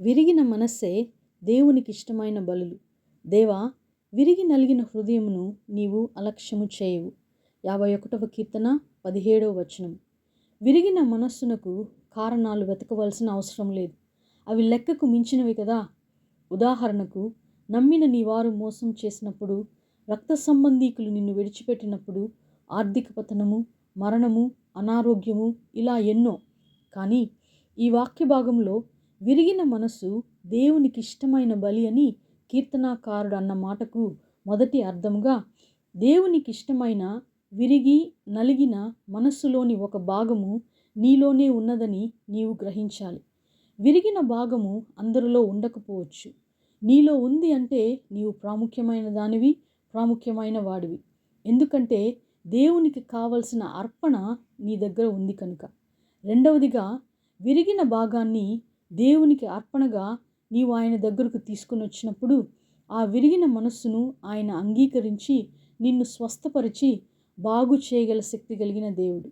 విరిగిన మనస్సే దేవునికి ఇష్టమైన బలులు. దేవా విరిగి నలిగిన హృదయమును నీవు అలక్ష్యము చేయవు. యాభై ఒకటవ కీర్తన పదిహేడవ వచనం. విరిగిన మనస్సునకు కారణాలు వెతకవలసిన అవసరం లేదు. అవి లెక్కకు మించినవి కదా. ఉదాహరణకు నమ్మిన నీ వారు మోసం చేసినప్పుడు రక్త సంబంధీకులు నిన్ను విడిచిపెట్టినప్పుడు ఆర్థిక పతనము మరణము అనారోగ్యము ఇలా ఎన్నో. కానీ ఈ వాక్య భాగంలో విరిగిన మనస్సు దేవునికి ఇష్టమైన బలి అని కీర్తనాకారుడు అన్న మాటకు మొదటి అర్థముగా దేవునికి ఇష్టమైన విరిగి నలిగిన మనస్సులోని ఒక భాగము నీలోనే ఉన్నదని నీవు గ్రహించాలి. విరిగిన భాగము అందరిలో ఉండకపోవచ్చు. నీలో ఉంది అంటే నీవు ప్రాముఖ్యమైన దానివి ప్రాముఖ్యమైన వాడివి. ఎందుకంటే దేవునికి కావలసిన అర్పణ నీ దగ్గర ఉంది కనుక. రెండవదిగా విరిగిన భాగాన్ని దేవునికి అర్పణగా నీవు ఆయన దగ్గరకు తీసుకుని వచ్చినప్పుడు ఆ విరిగిన మనస్సును ఆయన అంగీకరించి నిన్ను స్వస్థపరిచి బాగు చేయగల శక్తి కలిగిన దేవుడు.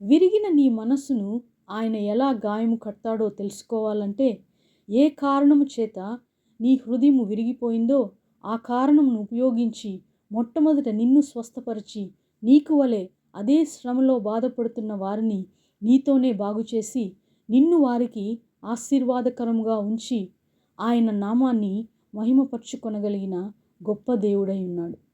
విరిగిన నీ మనస్సును ఆయన ఎలా గాయము కడతాడో తెలుసుకోవాలంటే ఏ కారణము చేత నీ హృదయము విరిగిపోయిందో ఆ కారణమును ఉపయోగించి మొట్టమొదట నిన్ను స్వస్థపరిచి నీకు వలె అదే శ్రమలో బాధపడుతున్న వారిని నీతోనే బాగుచేసి నిన్ను వారికి ఆశీర్వాదకరంగా ఉంచి ఆయన నామాన్ని మహిమపరుచుకొనగలిగిన గొప్ప దేవుడై ఉన్నాడు.